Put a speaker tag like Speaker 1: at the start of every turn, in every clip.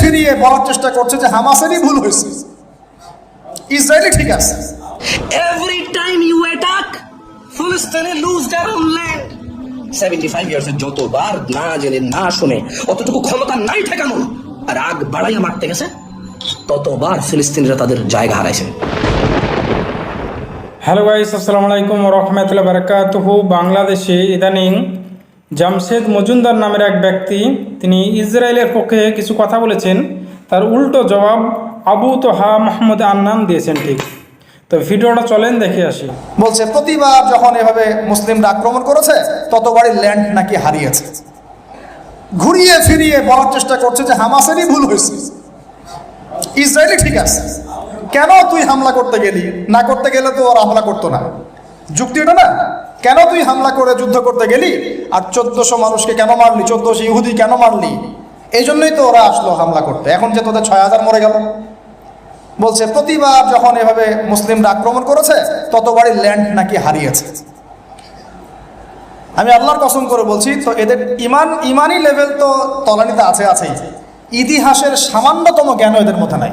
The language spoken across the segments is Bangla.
Speaker 1: ফিরিয়ে বলার চেষ্টা করছে যে হামাসেরই ভুল হয়েছে। ইসরায়েলি ঠিক আছে।
Speaker 2: Attack, Palestine lose their own land. 75 years এর যতবার না জেনে না শুনে অতটুকু ক্ষমতা নাই ঠেকানো আর আগ বাড়াইয়া মারতে গেছে ততবার ফিলিস্তিনিরা তাদের জায়গা হারাইছে।
Speaker 3: হ্যালো গাইস আসসালামু আলাইকুম রহমতুল্লাহ বারকাতুহু বাংলাদেশে ইদানিং জামশেদ মজুমদার নামের এক ব্যক্তি, তিনি ইসরায়েলের পক্ষে কিছু কথা বলেছেন। তার উল্টো জবাব আবু তোহা মাহমুদ আন্নান দিয়েছেন ঠিক। তো ভিডিওটা চলেন দেখে আসি।
Speaker 1: বলছে, প্রতিবার যখন এভাবে মুসলিমরা আক্রমণ করেছে, ততবারই ল্যান্ড নাকি হারিয়েছে। ঘুরিয়ে ফিরিয়ে বলার চেষ্টা করছে যে হামাসেরই ভুল হয়েছে। ইসরায়েলি ঠিক আছে। কেন তুই হামলা করতে গেলি? না করতে গেলে তো ওরা হামলা করতো না। যুক্তি এটা না? কেন তুই হামলা করে যুদ্ধ করতে গেলি? আর চোদ্দশো মানুষকে কেন মারলি? চোদ্দশো ইহুদি কেন মারলি? এই জন্যই তো ওরা আসলো হামলা করতে। এখন যে তোদের ছয় হাজার মরে গেল। বলছে, প্রতিবার যখন এভাবে মুসলিমরা আক্রমণ করেছে, ততবারই ল্যান্ড নাকি হারিয়েছে। আমি আল্লাহর কসম করে বলছি, তো এদের ইমান ইমানি লেভেল তো তলানিতে আছে, আছেই। ইতিহাসের সামান্যতম জ্ঞান এদের মধ্যে নাই।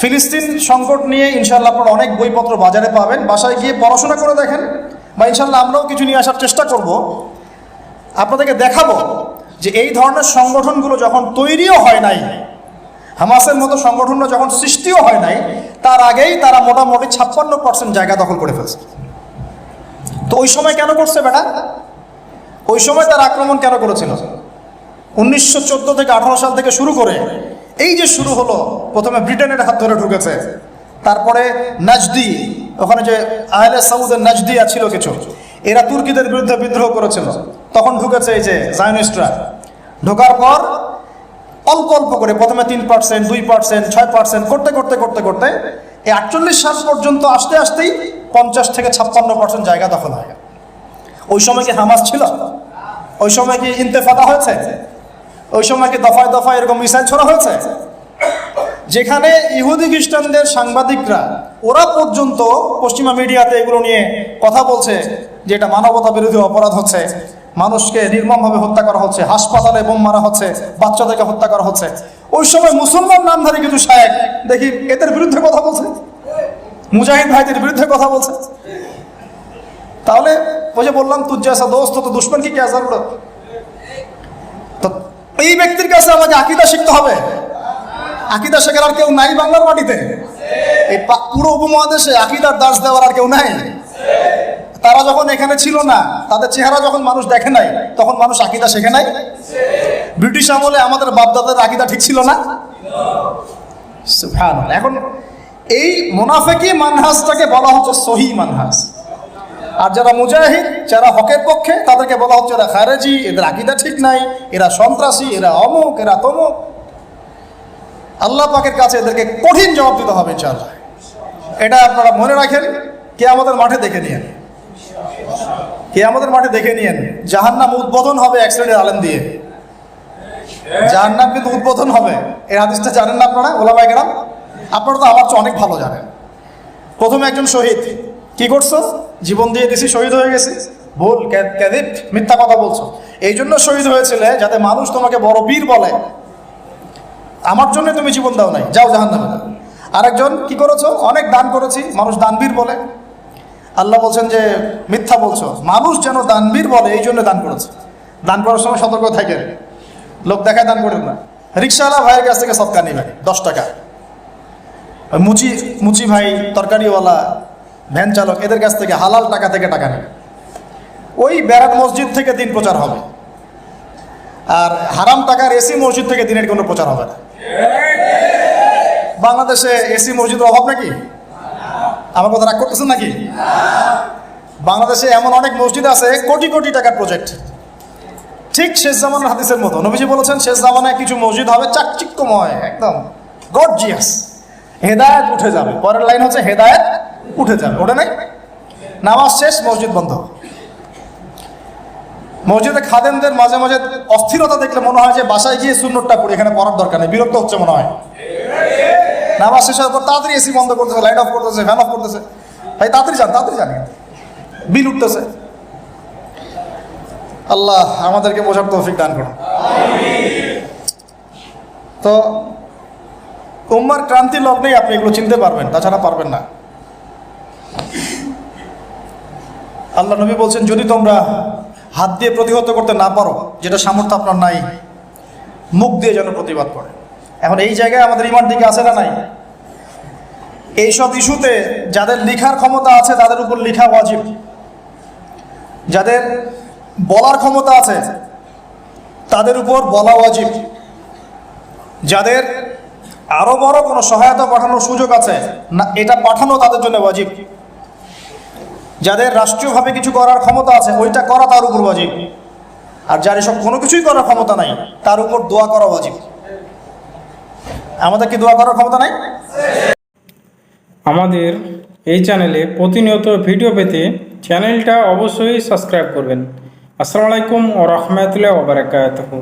Speaker 1: ফিলিস্তিন সংকট নিয়ে ইনশাল্লাহ আপনারা অনেক বইপত্র বাজারে পাবেন। বাসায় গিয়ে পড়াশোনা করে দেখেন, বা ইনশাল্লাহ আমরাও কিছু নিয়ে আসার চেষ্টা করব। আপনাদেরকে দেখাবো যে এই ধরনের সংগঠনগুলো যখন তৈরিও হয় নাই, হামাসের মতো সংগঠনটা যখন সৃষ্টিও হয় নাই, তার আগেই তারা মোটামুটি ছাপ্পান্ন পার্সেন্ট জায়গা দখল করে ফেলছে। তো ওই সময় কেন করছে বেটা? ওই সময় তার আক্রমণ কেন করেছিল? উনিশশো চোদ্দ থেকে আঠারো সাল থেকে শুরু করে এই যে শুরু হলো, প্রথমে ব্রিটেনের হাত ধরে ঢুকেছে। তারপরে নাজদি, ওখানে যে আহলে সাউদের নাজদিয়া ছিল কিছু, এরা তুর্কিদের বিরুদ্ধে বিদ্রোহ করেছিল। তখন ঢুকেছে এই যে জায়নিস্টরা। ঢোকার পর অল্প অল্প করে, প্রথমে তিন পার্সেন্ট দুই পার্সেন্ট ছয় পার্সেন্ট করতে করতে করতে করতে এই আটচল্লিশ সাল পর্যন্ত আসতে, আসতেই পঞ্চাশ থেকে ছাপ্পান্ন পার্সেন্ট জায়গা দখল হয়ে। ওই সময় কি হামাস ছিল? ওই সময় কি ইন্তেফাদা হয়েছে? ওই সময় কি দফায় দফায় এরকম মিসাইল ছোড়া হয়েছে? যেখানে ইহুদি খ্রিস্টানদের সাংবাদিকরা, ওরা পর্যন্ত পশ্চিমা মিডিয়াতে এগুলো নিয়ে কথা বলছে যে এটা মানবতা বিরোধী অপরাধ হচ্ছে। মানুষকে নির্মমভাবে হত্যা করা হচ্ছে, হাসপাতালে বোম মারা হচ্ছে, বাচ্চাদেরকে হত্যা করা হচ্ছে। ওই সময় মুসলমান নামধারী কিছু সাহেব দেখি, এদের বিরুদ্ধে কথা বলছে? মুজাহিদ ভাইদের বিরুদ্ধে কথা বলছে? তাহলে ওই যে বললাম তুই জেসা দোস্ত, তো দুশ্মন কি কেসার তো এই ব্যক্তির কাছে আমাকে আকিদা শিখতে হবে। আকিদা শেখার আর কেউ নাই বাংলার মাটিতে? এই পুরো উপমহাদেশে আকিদার দাস দেওয়ার আর কেউ নাই? তারা যখন এখানে ছিল না, তাদের চেহারা যখন মানুষ দেখে নাই, তখন মানুষ আকিদা শেখে নাই? ব্রিটিশ আমলে আমাদের বাপদাদের আকিদা ঠিক ছিল না। এখন এই মোনাফেকি মানহাজটাকে বলা হচ্ছে সহি মানহাজ। আর যারা মুজাহিদ, যারা হকের পক্ষে, তাদেরকে বলা হচ্ছে এরা খারেজি, এদের আকিদা ঠিক নাই, এরা সন্ত্রাসী, এরা অমুক, এরা তমুক। আল্লাহ পাকের কাছে এদেরকে কঠিন জবাব দিতে হবে ইনশাআল্লাহ। এটা আপনারা মনে রাখেন কে আমাদের মাঠে দেখে নিয়েন। কে আমাদের মাঠে দেখে নিয়েন, জাহান্নাম উদ্বোধন হবে এক শ্রেণির আলেম দিয়ে। জাহান্নাম কিন্তু উদ্বোধন হবে। এই হাদিসটা জানেন না আপনারা ওলামাই গেলাম আপনারা তো আমার চেয়ে অনেক ভালো জানেন। প্রথমে একজন শহীদ, কি করছ? জীবন দিয়ে দিছি, শহীদ হয়ে গেছি। ভুল ক্যা- ক্যাদিব মিথ্যা কথা বলছো। এই জন্য শহীদ হয়েছিলে যাতে মানুষ তোমাকে বড় বীর বলে। আমার জন্য তুমি জীবন দাও নাই, যাও জাহান নামে আরেকজন কি করেছ? অনেক দান করেছি, মানুষ দানবীর বলে। আল্লাহ বলছেন যে, মিথ্যা বলছো, মানুষ যেন দানবীর বলে, এই জন্য দান করেছে। দান করার সময় সতর্ক থাকে লোক দেখায় দান করেন না। রিক্সাওয়ালা ভাইয়ের কাছ থেকে সৎকার নেবেন দশ টাকা। মুচি মুচি ভাই, তরকারিওয়ালা, ভ্যান চালক, এদের কাছ থেকে হালাল টাকা থেকে টাকা নেবে ওই ব্যারাক মসজিদ থেকে দিন প্রচার হবে। আর হারাম টাকার এসি মসজিদ থেকে দিনের কোনো প্রচার হবে না। বাংলাদেশে এসি মসজিদের অভাব নাকি? আমার কথা রাগ করতেছেন নাকি? বাংলাদেশে এমন অনেক মসজিদ আছে, কোটি কোটি টাকার প্রজেক্ট ঠিক শেষ জামানের হাদিসের মতো। নবীজি বলেছেন, শেষ জামানায় কিছু মসজিদ হবে চাকচিক্যময়, একদম গর্জিয়াস হেদায়েত উঠে যাবে। পরের লাইন হচ্ছে হেদায়েত উঠে যাবে। ওটা নাই? নামাজ শেষ, মসজিদ বন্ধ। মসজিদে খাদেমদের মাঝে মাঝে অস্থিরতা দেখলে মনে হয় যে বাসায় গিয়ে শূন্যটা পড়ে, এখানে পড়ার দরকার নেই, বিরক্ত হচ্ছে মনে হয়। নামাজ শেষ হওয়ার পর তাড়াতাড়ি এসি বন্ধ করতেছে লাইট অফ করতেছে ফ্যান অফ করতেছে। ভাই, তাড়াতাড়ি যান তাড়াতাড়ি যান বিল উঠতেছে। আল্লাহ, আমাদেরকে বোঝার তৌফিক দান করুন। তো, উম্মার ক্রান্তি লগ্নেই আপনি এগুলো চিনতে পারবেন, তাছাড়া পারবেন না। আল্লাহ নবী বলছেন, যদি তোমরা হাত দিয়ে প্রতিহত করতে না পারো, যেটা সামর্থ্য আপনার নাই, মুখ দিয়ে যেন প্রতিবাদ করে। এখন এই জায়গায় আমাদের ইমান দিকে আছে না নাই? এইসব ইস্যুতে যাদের লিখার ক্ষমতা আছে, তাদের উপর লিখা ওয়াজিব। যাদের বলার ক্ষমতা আছে, তাদের উপর বলা ওয়াজিব। যাদের আরও বড় কোনো সহায়তা পাঠানোর সুযোগ আছে, না, এটা পাঠানো তাদের জন্য ওয়াজিব। যাদের রাষ্ট্রীয়ভাবে কিছু করার ক্ষমতা আছে, ওইটা করা তার উপর ওয়াজিব। আর যার এসব কোনো কিছুই করার ক্ষমতা নাই, তার উপর দোয়া করা ওয়াজিব। আমাদের কি দোয়া করার ক্ষমতা নাই?
Speaker 3: আমাদের এই চ্যানেলে প্রতিনিয়ত ভিডিও পেতে চ্যানেলটা অবশ্যই সাবস্ক্রাইব করবেন। আসসালামু আলাইকুম ও রহমতুল্লাহ ওবরাকাতুহু